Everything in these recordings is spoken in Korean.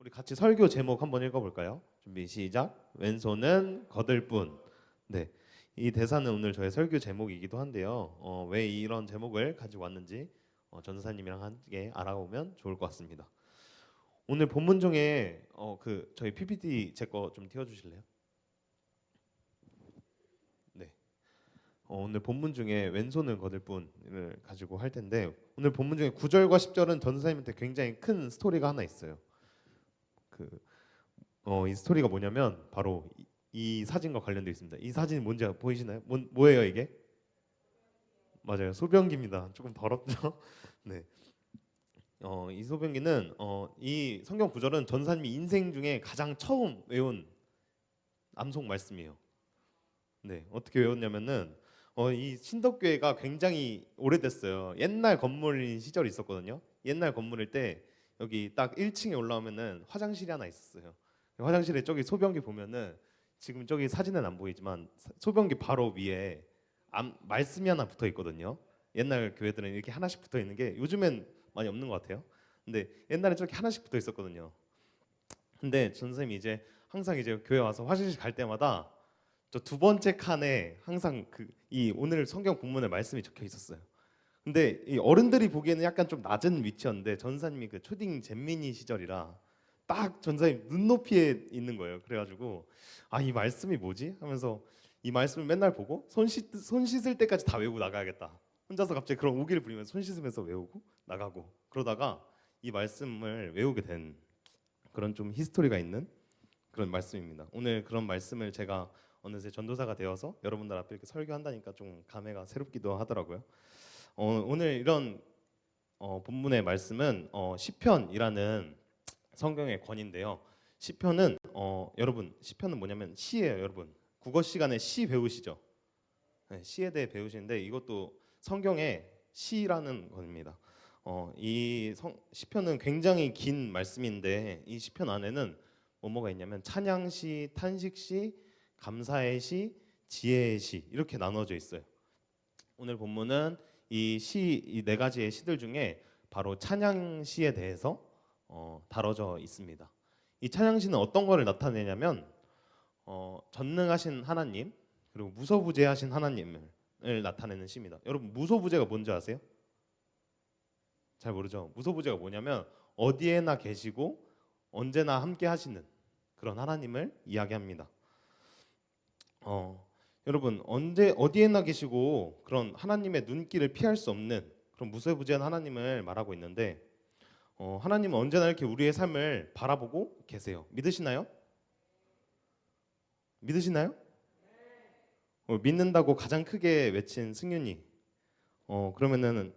우리 같이 설교 제목 한번 읽어볼까요? 준비 시작. 왼손은 거들 뿐. 네, 이 대사는 오늘 저의 설교 제목이기도 한데요. 어, 왜 이런 제목을 가지고 왔는지 어, 전사님이랑 함께 알아보면 좋을 것 같습니다. 오늘 본문 중에 어, 그 저희 PPT 제 거 좀 띄워주실래요? 네. 어, 오늘 본문 중에 왼손을 거들 뿐을 가지고 할 텐데 오늘 본문 중에 9절과 10절은 전사님한테 굉장히 큰 스토리가 하나 있어요. 그 어, 이 스토리가 뭐냐면 바로 이, 이 사진과 관련되어 있습니다. 이 사진이 뭔지 보이시나요? 뭐, 뭐예요 이게? 맞아요. 소변기입니다. 조금 더럽죠? 네. 어, 이 소변기는 어, 이 성경 구절은 전사님이 인생 중에 가장 처음 외운 암송 말씀이에요. 네, 어떻게 외웠냐면은 어, 이 신덕교회가 굉장히 오래됐어요. 옛날 건물인 시절이 있었거든요. 옛날 건물일 때 여기 딱 1층에 올라오면은 화장실이 하나 있었어요. 화장실에 저기 소변기 보면은 지금 저기 사진은 안 보이지만 사- 소변기 바로 위에 암, 말씀이 하나 붙어 있거든요. 옛날 교회들은 이렇게 하나씩 붙어 있는 게 요즘엔 많이 없는 것 같아요. 근데 옛날에 저렇게 하나씩 붙어 있었거든요. 근데 전 선생님이 이제 항상 이제 교회 와서 화장실 갈 때마다 저 두 번째 칸에 항상 그 이 오늘 성경 본문의 말씀이 적혀 있었어요. 근데 이 어른들이 보기에는 약간 좀 낮은 위치였는데 전사님이 그 초딩 잼민이 시절이라 딱 전사님 눈높이에 있는 거예요. 그래가지고 아 이 말씀이 뭐지 하면서 이 말씀을 맨날 보고 손, 씻, 손 씻을 때까지 다 외우고 나가야겠다. 혼자서 갑자기 그런 오기를 부리면서 손 씻으면서 외우고 나가고 그러다가 이 말씀을 외우게 된 그런 좀 히스토리가 있는 그런 말씀입니다. 오늘 그런 말씀을 제가 어느새 전도사가 되어서 여러분들 앞에 이렇게 설교한다니까 좀 감회가 새롭기도 하더라고요. 어, 오늘 이런 어, 본문의 말씀은 어, 시편이라는 성경의 권인데요. 시편은 어, 여러분 시편은 뭐냐면 시예요, 여러분. 국어 시간에 시 배우시죠? 네, 시에 대해 배우시는데 이것도 성경의 시라는 겁니다. 어, 이 성, 시편은 굉장히 긴 말씀인데 이 시편 안에는 뭐뭐가 있냐면 찬양시, 탄식시, 감사의 시, 지혜의 시 이렇게 나눠져 있어요. 오늘 본문은 이 시 이 네 가지의 시들 중에 바로 찬양시에 대해서 어, 다뤄져 있습니다. 이 찬양시는 어떤 거를 나타내냐면 어, 전능하신 하나님 그리고 무소부재하신 하나님을 나타내는 시입니다. 여러분 무소부재가 뭔지 아세요? 잘 모르죠. 무소부재가 뭐냐면 어디에나 계시고 언제나 함께 하시는 그런 하나님을 이야기합니다. 어, 여러분 언제 어디에나 계시고 그런 하나님의 눈길을 피할 수 없는 그런 무소부재한 하나님을 말하고 있는데 어, 하나님은 언제나 이렇게 우리의 삶을 바라보고 계세요. 믿으시나요? 믿으시나요? 어, 믿는다고 가장 크게 외친 승윤이. 어 그러면은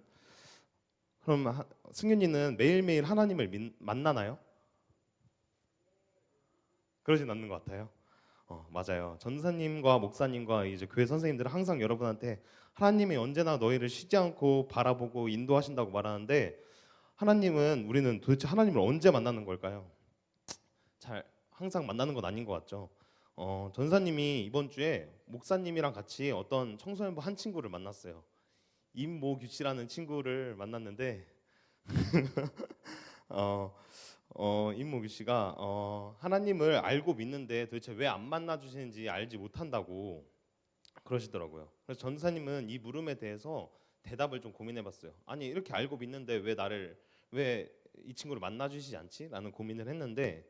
그럼 하, 승윤이는 매일매일 하나님을 믿- 만나나요? 그러진 않는 것 같아요. 어 맞아요. 전사님과 목사님과 이제 교회 선생님들은 항상 여러분한테 하나님이 언제나 너희를 쉬지 않고 바라보고 인도하신다고 말하는데 하나님은 우리는 도대체 하나님을 언제 만나는 걸까요? 잘 항상 만나는 건 아닌 것 같죠. 어, 전사님이 이번 주에 목사님이랑 같이 어떤 청소년부 한 친구를 만났어요. 임모규 씨라는 친구를 만났는데 어, 어, 임모규 씨가 어, 하나님을 알고 믿는데 도대체 왜 안 만나 주시는지 알지 못한다고 그러시더라고요. 그래서 전사님은 이 물음에 대해서 대답을 좀 고민해봤어요. 아니 이렇게 알고 믿는데 왜 나를 왜 이 친구를 만나 주시지 않지?라는 고민을 했는데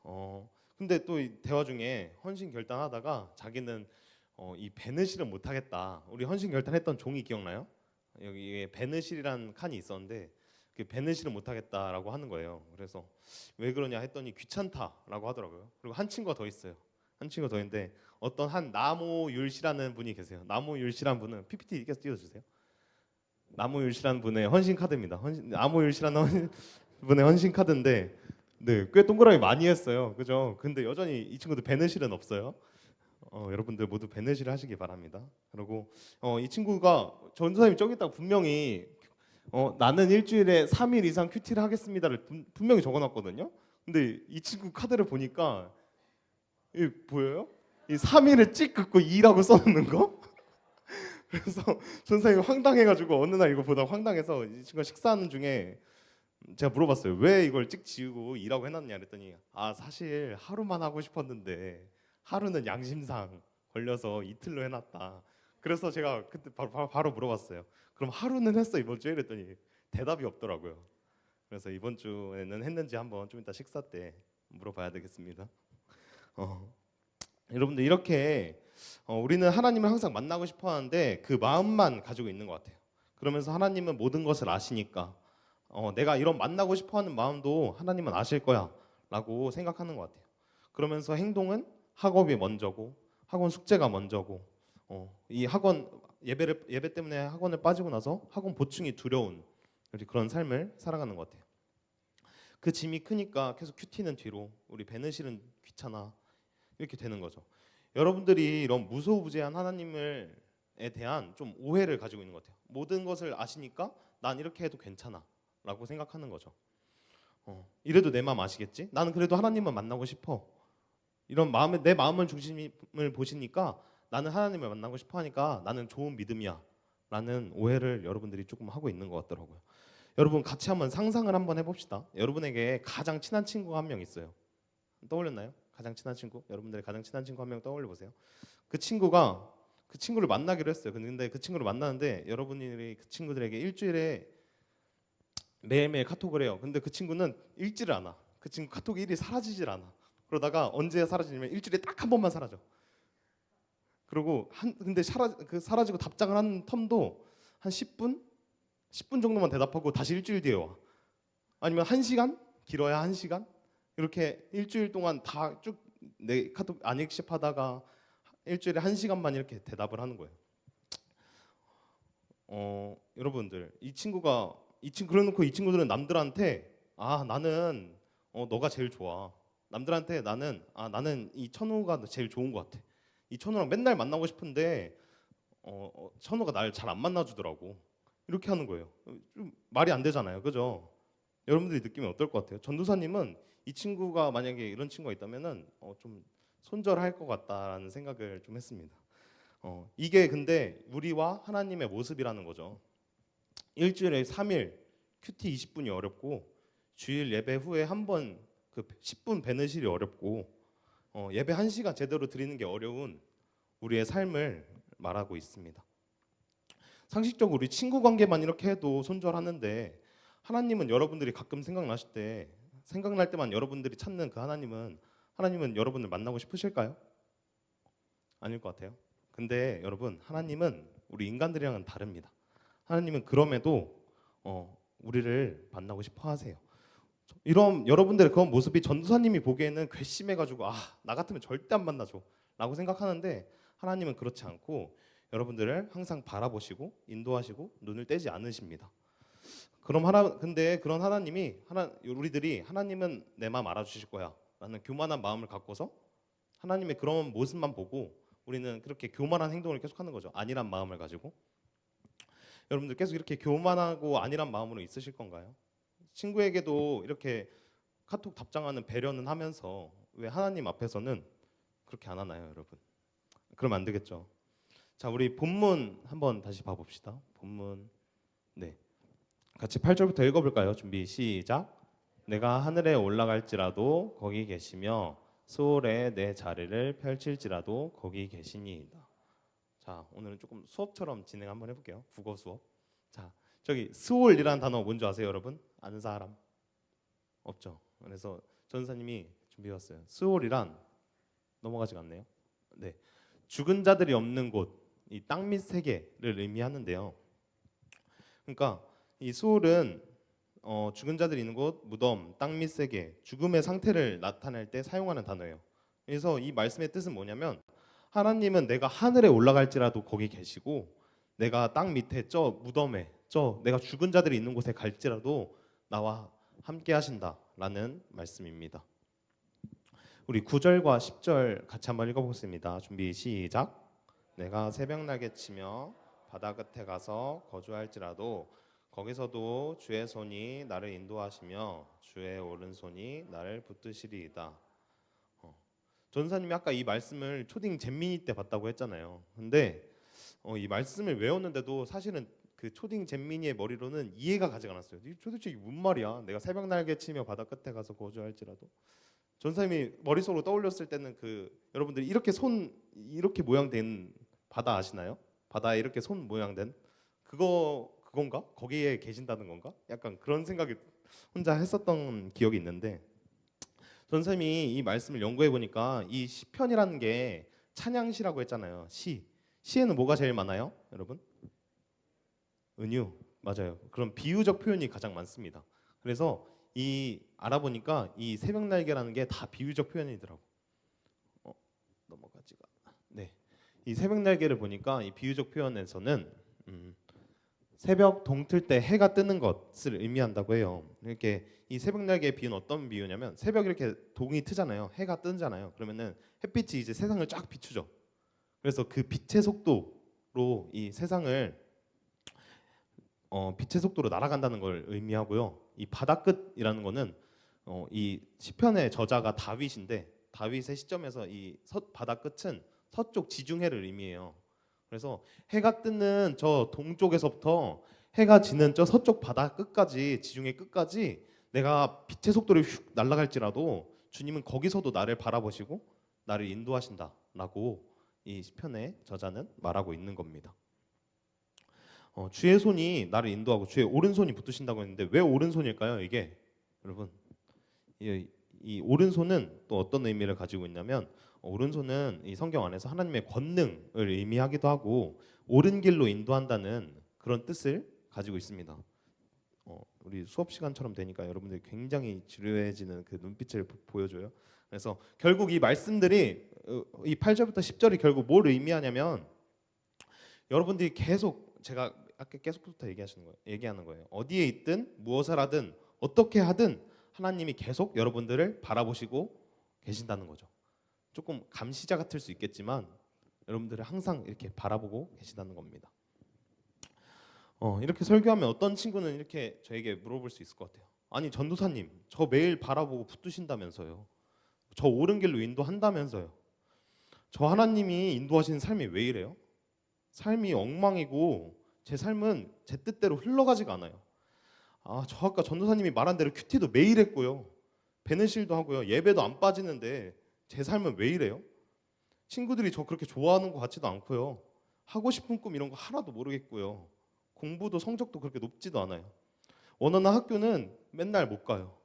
어, 근데 또이 대화 중에 헌신 결단하다가 자기는 어, 이 베느실은 못하겠다. 우리 헌신 결단했던 종이 기억나요? 여기에 베느실이라는 칸이 있었는데 그 베느실은 못하겠다라고 하는 거예요. 그래서 왜 그러냐 했더니 귀찮다라고 하더라고요. 그리고 한 친구가 더 있어요. 한 친구가 더 있는데 어떤 한 나모율 씨라는 분이 계세요. 나모율 씨라는 분은 PPT 계속 띄워주세요. 나모율 씨라는 분의 헌신 카드입니다. 헌신, 나모율 씨라는 헌신, 분의 헌신 카드인데 네, 꽤 동그라미 많이 했어요. 그죠? 근데 여전히 이 친구들 베네실은 없어요. 어, 여러분들 모두 베네실 하시기 바랍니다. 그리고 어, 이 친구가 전사님이 저기 있다가 분명히 어, 나는 일주일에 3일 이상 큐티를 하겠습니다를 분, 분명히 적어놨거든요. 근데 이 친구 카드를 보니까 이 보여요? 이 3일을 찍 긋고 2라고 써놓는 거? 그래서 전사님이 황당해가지고 어느 날 이거 보다 황당해서 이 친구가 식사하는 중에 제가 물어봤어요. 왜 이걸 찍 지우고 일하고 해놨냐 그랬더니 아 사실 하루만 하고 싶었는데 하루는 양심상 걸려서 이틀로 해놨다. 그래서 제가 그때 바로, 바로, 물어봤어요. 그럼 하루는 했어 이번 주에 그랬더니 대답이 없더라고요. 그래서 이번 주에는 했는지 한번 좀 이따 식사 때 물어봐야 되겠습니다. 어, 여러분들 이렇게 어, 우리는 하나님을 항상 만나고 싶어 하는데 그 마음만 가지고 있는 것 같아요. 그러면서 하나님은 모든 것을 아시니까 어, 내가 이런 만나고 싶어 하는 마음도 하나님은 아실 거야 라고 생각하는 것 같아요. 그러면서 행동은 학업이 먼저고 학원 숙제가 먼저고 어, 이 학원 예배를 예배 때문에 학원을 빠지고 나서 학원 보충이 두려운 그런 삶을 살아가는 것 같아요. 그 짐이 크니까 계속 큐티는 뒤로 우리 베느실은 귀찮아 이렇게 되는 거죠. 여러분들이 이런 무소부재한 하나님을 에 대한 좀 오해를 가지고 있는 것 같아요. 모든 것을 아시니까 난 이렇게 해도 괜찮아라고 생각하는 거죠. 어, 이래도 내 마음 아시겠지? 나는 그래도 하나님을 만나고 싶어. 이런 마음에 내 마음을 중심을 보시니까 나는 하나님을 만나고 싶어 하니까 나는 좋은 믿음이야 라는 오해를 여러분들이 조금 하고 있는 것 같더라고요. 여러분 같이 한번 상상을 한번 해봅시다. 여러분에게 가장 친한 친구가 한 명 있어요. 떠올렸나요? 가장 친한 친구? 여러분들의 가장 친한 친구 한 명 떠올려 보세요. 그 친구가 그 친구를 만나기로 했어요. 근데 그 친구를 만나는데 여러분들이 그 친구들에게 일주일에 매일매일 카톡을 해요. 근데 그 친구는 읽지를 않아. 그 친구 카톡 일이 사라지질 않아. 그러다가 언제 사라지냐면 일주일에 딱 한 번만 사라져. 그리고 한 근데 사라 그 사라지고 답장을 한 텀도 한 10분 10분 정도만 대답하고 다시 일주일 뒤에 와. 아니면 1시간? 길어야 1시간? 이렇게 일주일 동안 다 쭉 내 카톡 안 읽씹하다가 일주일에 1시간만 이렇게 대답을 하는 거예요. 어, 여러분들 이 친구가 이 친구 그래 놓고 이 친구들은 남들한테 아 나는 어, 너가 제일 좋아. 남들한테 나는 아 나는 이 천우가 제일 좋은 것 같아. 이 천우랑 맨날 만나고 싶은데 어, 어, 천우가 날 잘 안 만나주더라고. 이렇게 하는 거예요. 좀 말이 안 되잖아요, 그죠? 여러분들이 느낌이 어떨 것 같아요? 전도사님은 이 친구가 만약에 이런 친구가 있다면은 어, 좀 손절할 것 같다라는 생각을 좀 했습니다. 어, 이게 근데 우리와 하나님의 모습이라는 거죠. 일주일에 3일 큐티 20분이 어렵고 주일 예배 후에 한 번 그 10분 베느실이 어렵고 어, 예배 1시간 제대로 드리는 게 어려운 우리의 삶을 말하고 있습니다. 상식적으로 우리 친구 관계만 이렇게 해도 손절하는데 하나님은 여러분들이 가끔 생각나실 때 생각날 때만 여러분들이 찾는 그 하나님은 하나님은 여러분을 만나고 싶으실까요? 아닐 것 같아요. 근데 여러분 하나님은 우리 인간들이랑은 다릅니다. 하나님은 그럼에도 어, 우리를 만나고 싶어 하세요. 이런 여러분들의 그런 모습이 전도사님이 보기에는 괘씸해가지고 아 나 같으면 절대 안 만나줘라고 생각하는데 하나님은 그렇지 않고 여러분들을 항상 바라보시고 인도하시고 눈을 떼지 않으십니다. 그럼 하나 근데 그런 하나님이 하나 우리들이 하나님은 내 마음 알아주실 거야라는 교만한 마음을 갖고서 하나님의 그런 모습만 보고 우리는 그렇게 교만한 행동을 계속하는 거죠. 아니란 마음을 가지고 여러분들 계속 이렇게 교만하고 아니란 마음으로 있으실 건가요? 친구에게도 이렇게 카톡 답장하는 배려는 하면서 왜 하나님 앞에서는 그렇게 안 하나요, 여러분? 그러면 안 되겠죠. 자, 우리 본문 한번 다시 봐 봅시다. 본문 네, 같이 8절부터 읽어 볼까요? 준비 시작. 내가 하늘에 올라갈지라도 거기 계시며 수월에 내 자리를 펼칠지라도 거기 계시니이다. 자, 오늘은 조금 수업처럼 진행 한번 해볼게요. 국어 수업. 자, 저기 스올이라는 단어 뭔지 아세요, 여러분? 아는 사람 없죠. 그래서 전사님이 준비해 왔어요. 스올이란 넘어가지가 않네요. 네, 죽은 자들이 없는 곳, 이 땅 밑 세계를 의미하는데요. 그러니까 이 스올은 어, 죽은 자들이 있는 곳, 무덤, 땅 밑 세계, 죽음의 상태를 나타낼 때 사용하는 단어예요. 그래서 이 말씀의 뜻은 뭐냐면 하나님은 내가 하늘에 올라갈지라도 거기 계시고 내가 땅 밑에 저 무덤에 저 내가 죽은 자들이 있는 곳에 갈지라도 나와 함께 하신다라는 말씀입니다. 우리 9절과 10절 같이 한번 읽어보겠습니다. 준비 시작. 내가 새벽날개 치며 바다 끝에 가서 거주할지라도 거기서도 주의 손이 나를 인도하시며 주의 오른손이 나를 붙드시리이다. 어. 전사님이 아까 이 말씀을 초딩 잼민이 때 봤다고 했잖아요. 근데 어, 이 말씀을 외웠는데도 사실은 그 초딩 잼민이의 머리로는 이해가 가지가 않았어요. 이 도대체 이게 뭔 말이야? 내가 새벽 날개 치며 바다 끝에 가서 거주할지라도 전사님이 머릿속으로 떠올렸을 때는 그 여러분들이 이렇게 손 이렇게 모양된 바다 아시나요? 바다에 이렇게 손 모양된 그거 그건가? 거기에 계신다는 건가? 약간 그런 생각이 혼자 했었던 기억이 있는데 전사님이 이 말씀을 연구해 보니까 이 시편이라는 게 찬양시라고 했잖아요. 시 시에는 뭐가 제일 많아요, 여러분? 은유 맞아요. 그런 비유적 표현이 가장 많습니다. 그래서 이 알아보니까 이 새벽 날개라는 게 다 비유적 표현이더라고. 어, 넘어가지가. 네, 이 새벽 날개를 보니까 이 비유적 표현에서는 음, 새벽 동틀 때 해가 뜨는 것을 의미한다고 해요. 이렇게 이 새벽 날개의 비유는 어떤 비유냐면 새벽 이렇게 동이 트잖아요. 해가 뜨잖아요. 그러면은 햇빛이 이제 세상을 쫙 비추죠. 그래서 그 빛의 속도로 이 세상을 어, 빛의 속도로 날아간다는 걸 의미하고요. 이 바다 끝이라는 거는 어, 이 시편의 저자가 다윗인데 다윗의 시점에서 이 서, 바다 끝은 서쪽 지중해를 의미해요. 그래서 해가 뜨는 저 동쪽에서부터 해가 지는 저 서쪽 바다 끝까지 지중해 끝까지 내가 빛의 속도로 휙 날아갈지라도 주님은 거기서도 나를 바라보시고 나를 인도하신다라고 이 시편의 저자는 말하고 있는 겁니다. 어, 주의 손이 나를 인도하고 주의 오른손이 붙으신다고 했는데 왜 오른손일까요? 이게 여러분 이, 이 오른손은 또 어떤 의미를 가지고 있냐면 어, 오른손은 이 성경 안에서 하나님의 권능을 의미하기도 하고 옳은 길로 인도한다는 그런 뜻을 가지고 있습니다. 어, 우리 수업 시간처럼 되니까 여러분들이 굉장히 지루해지는 그 눈빛을 보- 보여줘요. 그래서 결국 이 말씀들이 어, 이 8절부터 10절이 결국 뭘 의미하냐면 여러분들이 계속 제가 아까 계속부터 얘기하시는 거예요. 얘기하는 거예요. 어디에 있든 무엇을 하든 어떻게 하든 하나님이 계속 여러분들을 바라보시고 계신다는 거죠. 조금 감시자 같을 수 있겠지만 여러분들을 항상 이렇게 바라보고 계시다는 겁니다. 어, 이렇게 설교하면 어떤 친구는 이렇게 저에게 물어볼 수 있을 것 같아요. 아니 전도사님, 저 매일 바라보고 붙드신다면서요. 저 옳은 길로 인도한다면서요. 저 하나님이 인도하시는 삶이 왜 이래요? 삶이 엉망이고 제 삶은 제 뜻대로 흘러가지가 않아요. 아, 저 아까 전도사님이 말한 대로 큐티도 매일 했고요. 베네실도 하고요. 예배도 안 빠지는데 제 삶은 왜 이래요? 친구들이 저 그렇게 좋아하는 것 같지도 않고요. 하고 싶은 꿈 이런 거 하나도 모르겠고요. 공부도 성적도 그렇게 높지도 않아요. 원하는 학교는 맨날 못 가요.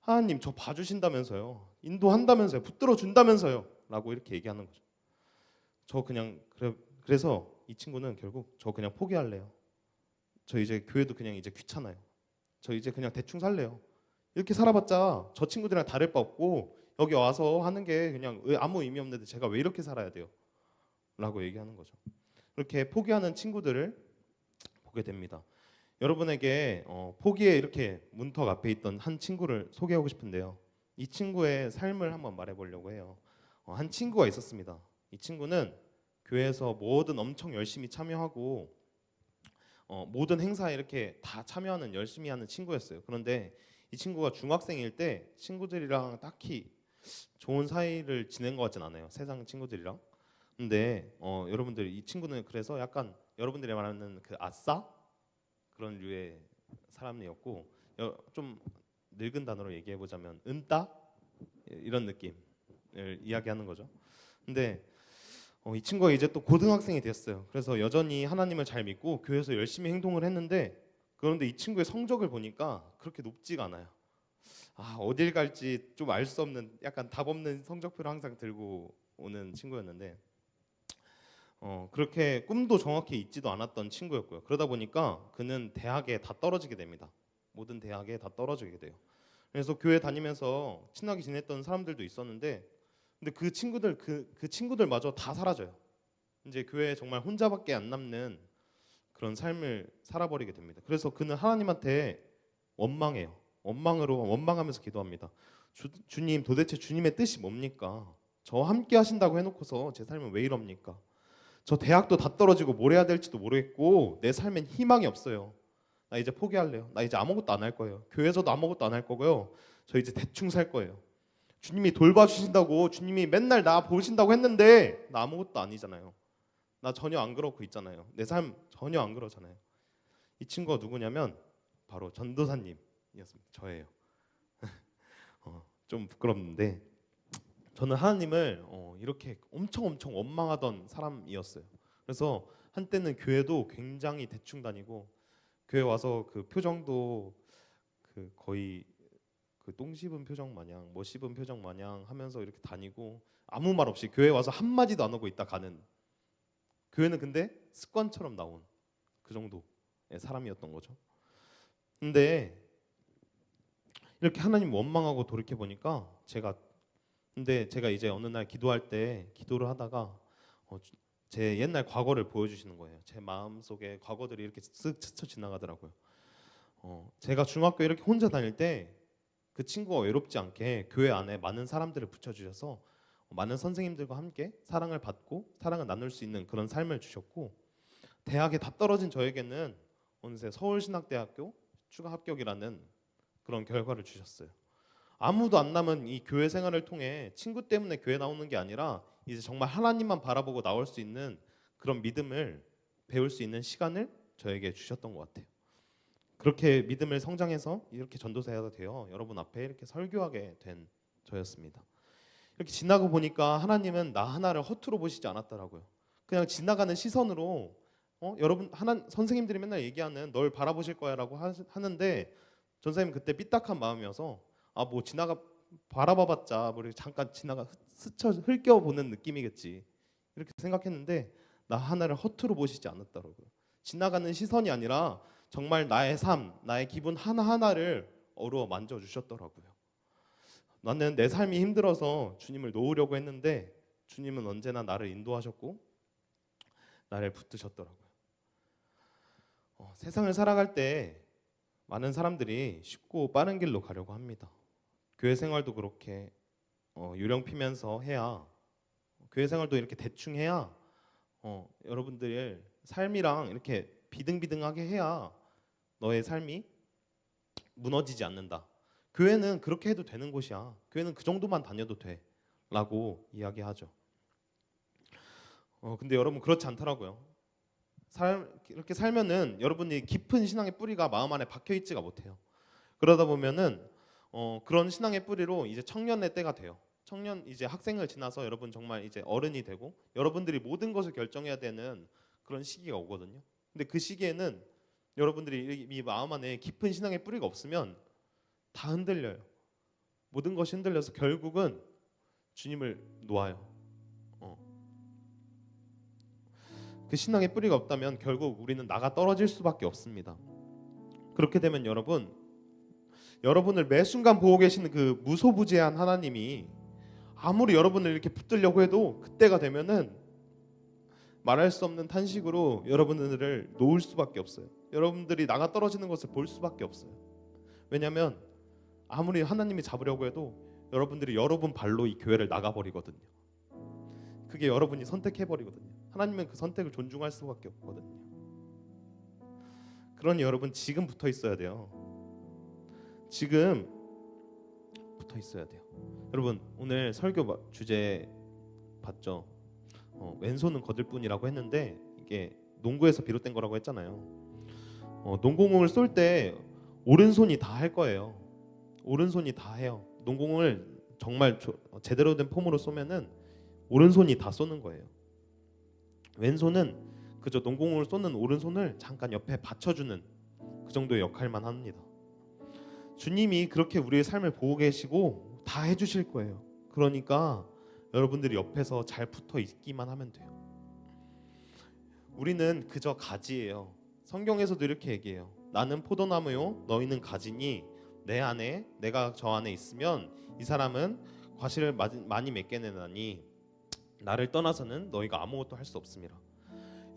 하나님 저 봐주신다면서요. 인도한다면서요. 붙들어 준다면서요. 라고 이렇게 얘기하는 거죠. 저 그냥 그래, 그래서 이 친구는 결국 저 그냥 포기할래요. 저 이제 교회도 그냥 이제 귀찮아요. 저 이제 그냥 대충 살래요. 이렇게 살아봤자 저 친구들이랑 다를 바 없고 여기 와서 하는 게 그냥 왜 아무 의미 없는데 제가 왜 이렇게 살아야 돼요? 라고 얘기하는 거죠. 그렇게 포기하는 친구들을 보게 됩니다. 여러분에게 어, 포기에 이렇게 문턱 앞에 있던 한 친구를 소개하고 싶은데요. 이 친구의 삶을 한번 말해보려고 해요. 어, 한 친구가 있었습니다. 이 친구는 교회에서 뭐든 엄청 열심히 참여하고 어, 모든 행사에 이렇게 다 참여하는 열심히 하는 친구였어요. 그런데 이 친구가 중학생일 때 친구들이랑 딱히 좋은 사이를 지낸 것 같진 않아요. 세상 친구들이랑. 근데 어, 여러분들 이 친구는 그래서 약간 여러분들이 말하는 그 아싸 그런 류의 사람이었고 여- 좀 늙은 단어로 얘기해 보자면 은따 이런 느낌을 이야기하는 거죠. 근데 어, 이 친구가 이제 또 고등학생이 됐어요. 그래서 여전히 하나님을 잘 믿고 교회에서 열심히 행동을 했는데 그런데 이 친구의 성적을 보니까 그렇게 높지가 않아요. 아 어딜 갈지 좀 알 수 없는 약간 답 없는 성적표를 항상 들고 오는 친구였는데 어, 그렇게 꿈도 정확히 있지도 않았던 친구였고요. 그러다 보니까 그는 대학에 다 떨어지게 됩니다. 모든 대학에 다 떨어지게 돼요. 그래서 교회 다니면서 친하게 지냈던 사람들도 있었는데 근데 그 친구들 그, 그 친구들마저 다 사라져요. 이제 교회에 정말 혼자밖에 안 남는 그런 삶을 살아버리게 됩니다. 그래서 그는 하나님한테 원망해요. 원망으로 원망하면서 기도합니다. 주, 주님 도대체 주님의 뜻이 뭡니까? 저 함께 하신다고 해놓고서 제 삶은 왜 이럽니까? 저 대학도 다 떨어지고 뭘 해야 될지도 모르겠고 내 삶엔 희망이 없어요. 나 이제 포기할래요. 나 이제 아무것도 안 할 거예요. 교회에서도 아무것도 안 할 거고요. 저 이제 대충 살 거예요. 주님이 돌봐주신다고 주님이 맨날 나 보신다고 했는데 나 아무것도 아니잖아요. 나 전혀 안 그렇고 있잖아요. 내 삶 전혀 안 그러잖아요. 이 친구가 누구냐면 바로 전도사님이었습니다. 저예요. 어, 좀 부끄럽는데 저는 하나님을 어, 이렇게 엄청 엄청 원망하던 사람이었어요. 그래서 한때는 교회도 굉장히 대충 다니고 교회 와서 그 표정도 그 거의 그 똥 씹은 표정 마냥 뭐 씹은 표정 마냥 하면서 이렇게 다니고 아무 말 없이 교회 와서 한 마디도 안 하고 있다 가는 교회는 근데 습관처럼 나온 그 정도의 사람이었던 거죠. 근데 이렇게 하나님 원망하고 돌이켜 보니까 제가 근데 제가 이제 어느 날 기도할 때 기도를 하다가 어, 주- 제 옛날 과거를 보여주시는 거예요. 제 마음 속에 과거들이 이렇게 쓱 스쳐 지나가더라고요. 어, 제가 중학교 이렇게 혼자 다닐 때 그 친구가 외롭지 않게 교회 안에 많은 사람들을 붙여주셔서 많은 선생님들과 함께 사랑을 받고 사랑을 나눌 수 있는 그런 삶을 주셨고 대학에 다 떨어진 저에게는 어느새 서울신학대학교 추가 합격이라는 그런 결과를 주셨어요. 아무도 안 남은 이 교회 생활을 통해 친구 때문에 교회 나오는 게 아니라 이제 정말 하나님만 바라보고 나올 수 있는 그런 믿음을 배울 수 있는 시간을 저에게 주셨던 것 같아요. 그렇게 믿음을 성장해서 이렇게 전도사가 되어 여러분 앞에 이렇게 설교하게 된 저였습니다. 이렇게 지나고 보니까 하나님은 나 하나를 허투루 보시지 않았더라고요. 그냥 지나가는 시선으로 어, 여러분 하나 선생님들이 맨날 얘기하는 널 바라보실 거야라고 하, 하는데 전사님 그때 삐딱한 마음이어서 아 뭐 지나가 바라봐봤자 뭐 이렇게 잠깐 지나가 흐- 스쳐 흘겨 보는 느낌이겠지 이렇게 생각했는데 나 하나를 허투루 보시지 않았더라고요. 지나가는 시선이 아니라 정말 나의 삶, 나의 기분 하나 하나를 어루어 만져 주셨더라고요. 나는 내 삶이 힘들어서 주님을 놓으려고 했는데 주님은 언제나 나를 인도하셨고 나를 붙드셨더라고요. 어, 세상을 살아갈 때 많은 사람들이 쉽고 빠른 길로 가려고 합니다. 교회 생활도 그렇게 어, 유령 피면서 해야 교회 생활도 이렇게 대충 해야 어, 여러분들 삶이랑 이렇게 비등비등하게 해야 너의 삶이 무너지지 않는다. 교회는 그렇게 해도 되는 곳이야. 교회는 그 정도만 다녀도 돼 라고 이야기하죠. 어, 근데 여러분 그렇지 않더라고요. 살, 이렇게 살면은 여러분이 깊은 신앙의 뿌리가 마음 안에 박혀 있지가 못해요. 그러다 보면은 어, 그런 신앙의 뿌리로 이제 청년의 때가 돼요. 청년 이제 학생을 지나서 여러분 정말 이제 어른이 되고 여러분들이 모든 것을 결정해야 되는 그런 시기가 오거든요. 근데 그 시기에는 여러분들이 이 마음 안에 깊은 신앙의 뿌리가 없으면 다 흔들려요. 모든 것이 흔들려서 결국은 주님을 놓아요. 어. 그 신앙의 뿌리가 없다면 결국 우리는 나가 떨어질 수밖에 없습니다. 그렇게 되면 여러분 여러분을 매 순간 보고 계시는 그 무소부재한 하나님이 아무리 여러분을 이렇게 붙들려고 해도 그때가 되면은 말할 수 없는 탄식으로 여러분들을 놓을 수밖에 없어요. 여러분들이 나가 떨어지는 것을 볼 수밖에 없어요. 왜냐하면 아무리 하나님이 잡으려고 해도 여러분들이 여러분 발로 이 교회를 나가 버리거든요. 그게 여러분이 선택해 버리거든요. 하나님은 그 선택을 존중할 수밖에 없거든요. 그러니 여러분 지금 붙어 있어야 돼요. 지금 붙어 있어야 돼요. 여러분 오늘 설교 마- 주제 봤죠? 어, 왼손은 거들 뿐이라고 했는데 이게 농구에서 비롯된 거라고 했잖아요. 어, 농공을 쏠 때 오른손이 다 할 거예요. 오른손이 다 해요. 농공을 정말 조- 어, 제대로 된 폼으로 쏘면은 오른손이 다 쏘는 거예요. 왼손은 그저 농공을 쏘는 오른손을 잠깐 옆에 받쳐주는 그 정도의 역할만 합니다. 주님이 그렇게 우리의 삶을 보고 계시고 다 해주실 거예요. 그러니까 여러분들이 옆에서 잘 붙어 있기만 하면 돼요. 우리는 그저 가지예요. 성경에서도 이렇게 얘기해요. 나는 포도나무요, 너희는 가지니 내 안에 내가 저 안에 있으면 이 사람은 과실을 마- 많이 맺게 내나니 나를 떠나서는 너희가 아무것도 할 수 없습니다.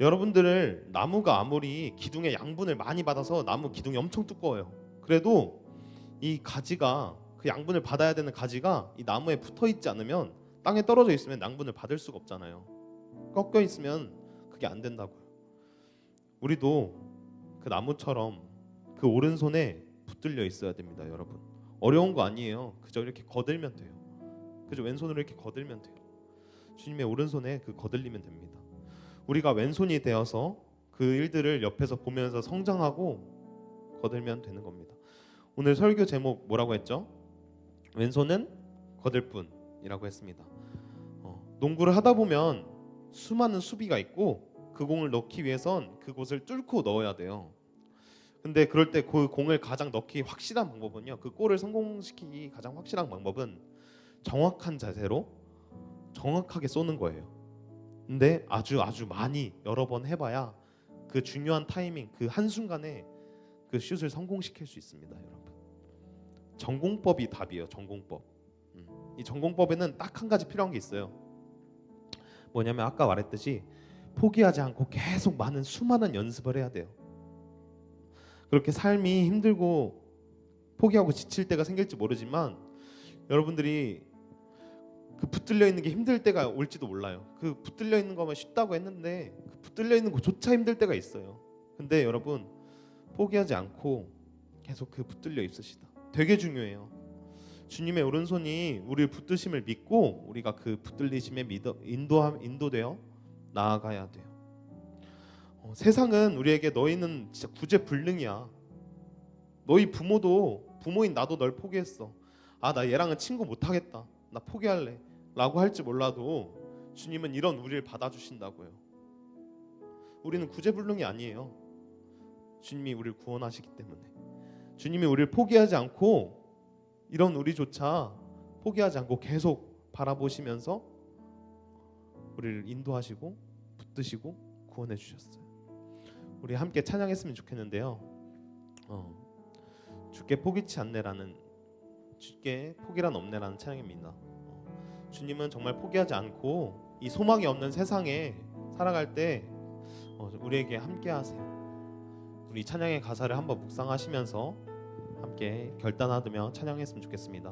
여러분들을 나무가 아무리 기둥의 양분을 많이 받아서 나무 기둥이 엄청 두꺼워요. 그래도 이 가지가 그 양분을 받아야 되는 가지가 이 나무에 붙어 있지 않으면 땅에 떨어져 있으면 양분을 받을 수가 없잖아요. 꺾여 있으면 그게 안 된다고요. 우리도 그 나무처럼 그 오른손에 붙들려 있어야 됩니다, 여러분. 어려운 거 아니에요. 그저 이렇게 거들면 돼요. 그저 왼손으로 이렇게 거들면 돼요. 주님의 오른손에 그 거들리면 됩니다. 우리가 왼손이 되어서 그 일들을 옆에서 보면서 성장하고 거들면 되는 겁니다. 오늘 설교 제목 뭐라고 했죠? 왼손은 거들 뿐이라고 했습니다. 어, 농구를 하다 보면 수많은 수비가 있고 그 공을 넣기 위해선 그곳을 뚫고 넣어야 돼요. 근데 그럴 때 그 공을 가장 넣기 확실한 방법은요. 그 골을 성공시키기 가장 확실한 방법은 정확한 자세로 정확하게 쏘는 거예요. 근데 아주 아주 많이 여러 번 해봐야 그 중요한 타이밍 그 한 순간에 그 슛을 성공시킬 수 있습니다, 여러분. 전공법이 답이에요. 전공법. 음. 이 전공법에는 딱 한 가지 필요한 게 있어요. 뭐냐면 아까 말했듯이 포기하지 않고 계속 많은 수많은 연습을 해야 돼요. 그렇게 삶이 힘들고 포기하고 지칠 때가 생길지 모르지만 여러분들이 그 붙들려 있는 게 힘들 때가 올지도 몰라요. 그 붙들려 있는 거면 쉽다고 했는데 그 붙들려 있는 것조차 힘들 때가 있어요. 근데 여러분 포기하지 않고 계속 그 붙들려 있으시다. 되게 중요해요. 주님의 오른손이 우리를 붙드심을 믿고 우리가 그 붙들리심에 믿어 인도함 인도되어 나아가야 돼요. 어, 세상은 우리에게 너희는 진짜 구제불능이야. 너희 부모도 부모인 나도 널 포기했어. 아 나 얘랑은 친구 못 하겠다. 나 포기할래. 라고 할지 몰라도 주님은 이런 우리를 받아주신다고요. 우리는 구제불능이 아니에요. 주님이 우리를 구원하시기 때문에 주님이 우리를 포기하지 않고 이런 우리조차 포기하지 않고 계속 바라보시면서 우리를 인도하시고 붙드시고 구원해 주셨어요. 우리 함께 찬양했으면 좋겠는데요. 어, 주께 포기치 않네라는 주께 포기란 없네라는 찬양입니다. 어, 주님은 정말 포기하지 않고 이 소망이 없는 세상에 살아갈 때 어, 우리에게 함께하세요. 우리 찬양의 가사를 한번 묵상하시면서 함께 결단하며 찬양했으면 좋겠습니다.